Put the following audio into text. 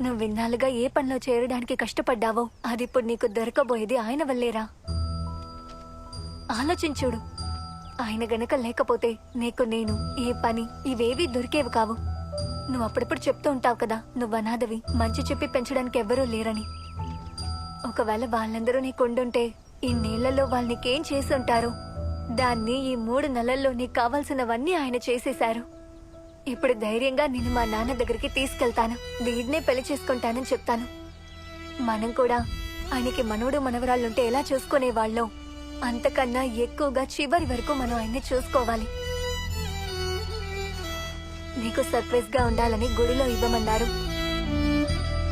నువ్వు విన్నాళ్ళుగా ఏ పనిలో చేరడానికి కష్టపడ్డావో అది ఇప్పుడు నీకు దొరకబోయేది ఆయన వల్లేరా? ఆలోచించుడు ఆయన గనక లేకపోతే నీకు నేను ఈ పని ఇవేవి దొరికేవి కావు. నువ్వు అప్పుడప్పుడు చెప్తూ ఉంటావు కదా నువ్వు అనాథవి మంచి చెప్పి పెంచడానికి ఎవ్వరూ లేరని. ఒకవేళ వాళ్ళందరూ నీకు ఉండుంటే ఈ నీళ్ళలో వాళ్ళనికేం చేసి ఉంటారు? దాన్ని ఈ మూడు నెలల్లో నీకు కావాల్సినవన్నీ ఆయన చేసేశారు. ఇప్పుడు ధైర్యంగా నేను మా నాన్న దగ్గరికి తీసుకెళ్తాను. వీడినే పెళ్ళి చేసుకుంటానని చెప్తాను. మనం కూడా ఆయనకి మనవడు మనవరాళ్ళుంటే ఎలా చూసుకునేవాళ్ళం? అంతకన్నా ఎక్కువగా చివరి వరకు మనం ఆయన్ని చూసుకోవాలి. నీకు సర్ప్రైజ్గా ఉండాలని గుడిలో ఇవ్వమన్నారు.